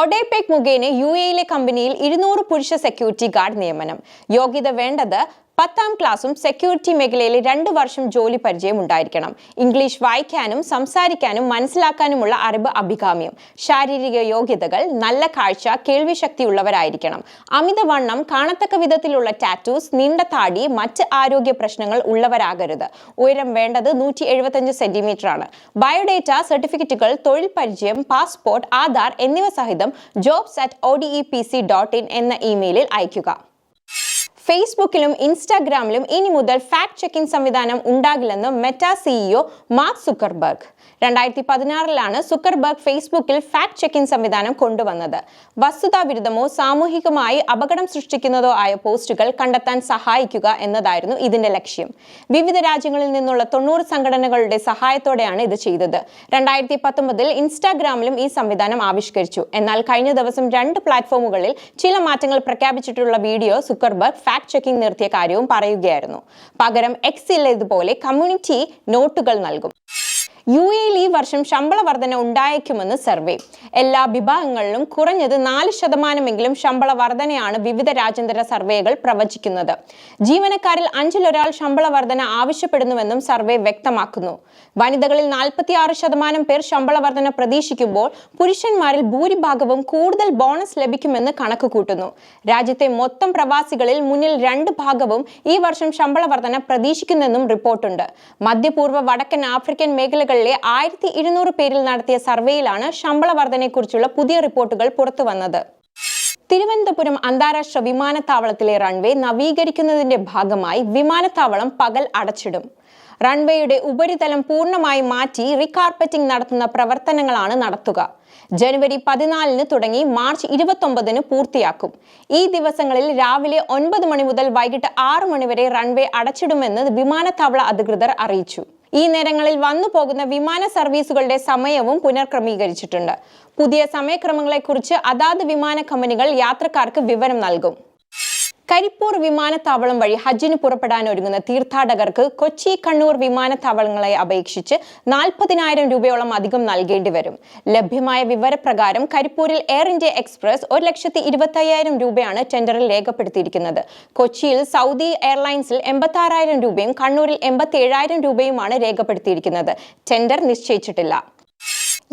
ഒഡേപെക് മുഖേന യു എയിലെ കമ്പനിയിൽ ഇരുന്നൂറ് പുരുഷ സെക്യൂരിറ്റി ഗാർഡ് നിയമനം. യോഗ്യത വേണ്ടത് പത്താം ക്ലാസ്സും സെക്യൂരിറ്റി മേഖലയിൽ രണ്ട് വർഷം ജോലി പരിചയം ഉണ്ടായിരിക്കണം. ഇംഗ്ലീഷ് വായിക്കാനും സംസാരിക്കാനും മനസ്സിലാക്കാനുമുള്ള അറിവ് അഭികാമ്യം. ശാരീരിക യോഗ്യതകൾ നല്ല കാഴ്ച കേൾവി ശക്തിയുള്ളവരായിരിക്കണം അമിതവണ്ണം കാണത്തക്ക വിധത്തിലുള്ള ടാറ്റൂസ് നീണ്ട താടി മറ്റ് ആരോഗ്യ പ്രശ്നങ്ങൾ ഉള്ളവരാകരുത്. ഉയരം വേണ്ടത് നൂറ്റി എഴുപത്തഞ്ച് സെന്റിമീറ്റർ ആണ് ബയോഡേറ്റ സർട്ടിഫിക്കറ്റുകൾ തൊഴിൽ പരിചയം പാസ്പോർട്ട് ആധാർ എന്നിവ സഹിതം jobs at O D E P C dot in എന്ന ഇമെയിലിൽ അയയ്ക്കുക. ഫേസ്ബുക്കിലും ഇൻസ്റ്റാഗ്രാമിലും ഇനി മുതൽ ഫാക്ട് ചെക്കിംഗ് സംവിധാനം ഉണ്ടാകില്ലെന്ന് മെറ്റ സിഇഒ മാർക്ക് സുക്കർബർഗ് രണ്ടായിരത്തി പതിനാറിലാണ് സുക്കർബർഗ് ഫേസ്ബുക്കിൽ ഫാക്ട് ചെക്കിംഗ് സംവിധാനം കൊണ്ടുവന്നത്. വസ്തുതാ വസ്തുതാവിരുദ്ധമോ സാമൂഹികമായി അപകടം സൃഷ്ടിക്കുന്നതോ ആയ പോസ്റ്റുകൾ കണ്ടെത്താൻ സഹായിക്കുക എന്നതായിരുന്നു ഇതിന്റെ ലക്ഷ്യം. വിവിധ രാജ്യങ്ങളിൽ നിന്നുള്ള തൊണ്ണൂറ് സംഘടനകളുടെ സഹായത്തോടെയാണ് ഇത് ചെയ്തത്. രണ്ടായിരത്തി പത്തൊമ്പതിൽ ഇൻസ്റ്റാഗ്രാമിലും ഈ സംവിധാനം ആവിഷ്കരിച്ചു. എന്നാൽ കഴിഞ്ഞ ദിവസം രണ്ട് പ്ലാറ്റ്ഫോമുകളിൽ ചില മാറ്റങ്ങൾ പ്രഖ്യാപിച്ചിട്ടുള്ള വീഡിയോ സുക്കർബർഗ് ഫാക്ട് ചെക്കിംഗ് നിർത്തിയ കാര്യവും പറയുകയായിരുന്നു. പകരം എക്സിൽ ഇതുപോലെ കമ്മ്യൂണിറ്റി നോട്ടുകൾ നൽകും. യു എയിൽ ഈ വർഷം ശമ്പള വർധന ഉണ്ടായേക്കുമെന്ന് സർവേ. എല്ലാ വിഭാഗങ്ങളിലും കുറഞ്ഞത് നാല് ശതമാനമെങ്കിലും ശമ്പള വർധനയാണ് വിവിധ രാജ്യാന്തര സർവേകൾ പ്രവചിക്കുന്നത്. ജീവനക്കാരിൽ അഞ്ചിലൊരാൾ ശമ്പള വർധന ആവശ്യപ്പെടുന്നുവെന്നും സർവേ വ്യക്തമാക്കുന്നു. വനിതകളിൽ നാൽപ്പത്തിയാറ് ശതമാനം പേർ ശമ്പള വർധന പ്രതീക്ഷിക്കുമ്പോൾ പുരുഷന്മാരിൽ ഭൂരിഭാഗവും കൂടുതൽ ബോണസ് ലഭിക്കുമെന്ന് കണക്ക് കൂട്ടുന്നു രാജ്യത്തെ മൊത്തം പ്രവാസികളിൽ മുന്നിൽ രണ്ട് ഭാഗവും ഈ വർഷം ശമ്പള വർധന പ്രതീക്ഷിക്കുന്നെന്നും റിപ്പോർട്ടുണ്ട്. മധ്യപൂർവ വടക്കൻ ആഫ്രിക്കൻ മേഖലകളിലെ ആയിരത്തി ഇരുന്നൂറ് പേരിൽ നടത്തിയ സർവേയിലാണ് ശമ്പള വർധനയെക്കുറിച്ചുള്ള പുതിയ റിപ്പോർട്ടുകൾ പുറത്തുവന്നത്. തിരുവനന്തപുരം അന്താരാഷ്ട്ര വിമാനത്താവളത്തിലെ റൺവേ നവീകരിക്കുന്നതിന്റെ ഭാഗമായി വിമാനത്താവളം പകൽ അടച്ചിടും. റൺവേയുടെ ഉപരിതലം പൂർണമായി മാറ്റി റീകാർപ്പറ്റിംഗ് നടത്തുന്ന പ്രവർത്തനങ്ങളാണ് നടത്തുക. ജനുവരി പതിനാലിന് തുടങ്ങി മാർച്ച് ഇരുപത്തൊമ്പതിന് പൂർത്തിയാക്കും. ഈ ദിവസങ്ങളിൽ രാവിലെ ഒൻപത് മണി മുതൽ വൈകിട്ട് ആറ് മണിവരെ റൺവേ അടച്ചിടുമെന്ന് വിമാനത്താവള അധികൃതർ അറിയിച്ചു. ഈ നേരങ്ങളിൽ വന്നു പോകുന്ന വിമാന സർവീസുകളുടെ സമയവും പുനർക്രമീകരിച്ചിട്ടുണ്ട്. പുതിയ സമയക്രമങ്ങളെക്കുറിച്ച് അതാത് വിമാന കമ്പനികൾ യാത്രക്കാർക്ക് വിവരം നൽകും. കരിപ്പൂർ വിമാനത്താവളം വഴി ഹജ്ജിന് പുറപ്പെടാൻ ഒരുങ്ങുന്ന തീർത്ഥാടകർക്ക് കൊച്ചി കണ്ണൂർ വിമാനത്താവളങ്ങളെ അപേക്ഷിച്ച് നാൽപ്പതിനായിരം രൂപയോളം അധികം നൽകേണ്ടി വരും. ലഭ്യമായ വിവരപ്രകാരം കരിപ്പൂരിൽ എയർ ഇന്ത്യ എക്സ്പ്രസ് ഒരു ലക്ഷത്തി ഇരുപത്തയ്യായിരം രൂപയാണ് ടെൻഡറിൽ രേഖപ്പെടുത്തിയിരിക്കുന്നത്. കൊച്ചിയിൽ സൗദി എയർലൈൻസിൽ എൺപത്തി രൂപയും കണ്ണൂരിൽ എൺപത്തി രൂപയുമാണ് രേഖപ്പെടുത്തിയിരിക്കുന്നത്. ടെൻഡർ നിശ്ചയിച്ചിട്ടില്ല.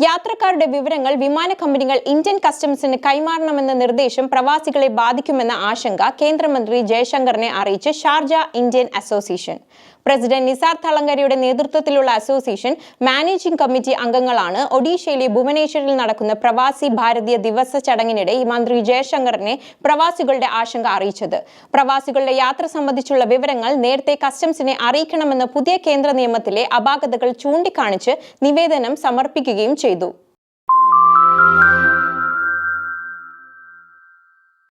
യാത്രക്കാരുടെ വിവരങ്ങൾ വിമാന കമ്പനികൾ ഇന്ത്യൻ കസ്റ്റംസിന് കൈമാറണമെന്ന നിർദ്ദേശം പ്രവാസികളെ ബാധിക്കുമെന്ന ആശങ്ക കേന്ദ്രമന്ത്രി ജയശങ്കറിനെ അറിയിച്ച് Sharjah Indian association. President Nisar തളങ്കരയുടെ നേതൃത്വത്തിലുള്ള അസോസിയേഷൻ മാനേജിംഗ് കമ്മിറ്റി അംഗങ്ങളാണ് ഒഡീഷയിലെ ഭുവനേശ്വറിൽ നടക്കുന്ന പ്രവാസി ഭാരതീയ ദിവസ ചടങ്ങിനിടെ മന്ത്രി ജയശങ്കറിനെ പ്രവാസികളുടെ ആശങ്ക അറിയിച്ചത്. പ്രവാസികളുടെ യാത്ര സംബന്ധിച്ചുള്ള വിവരങ്ങൾ നേരത്തെ കസ്റ്റംസിനെ അറിയിക്കണമെന്ന പുതിയ കേന്ദ്ര നിയമത്തിലെ അപാകതകൾ ചൂണ്ടിക്കാണിച്ച് നിവേദനം സമർപ്പിക്കുകയും ചെയ്തു.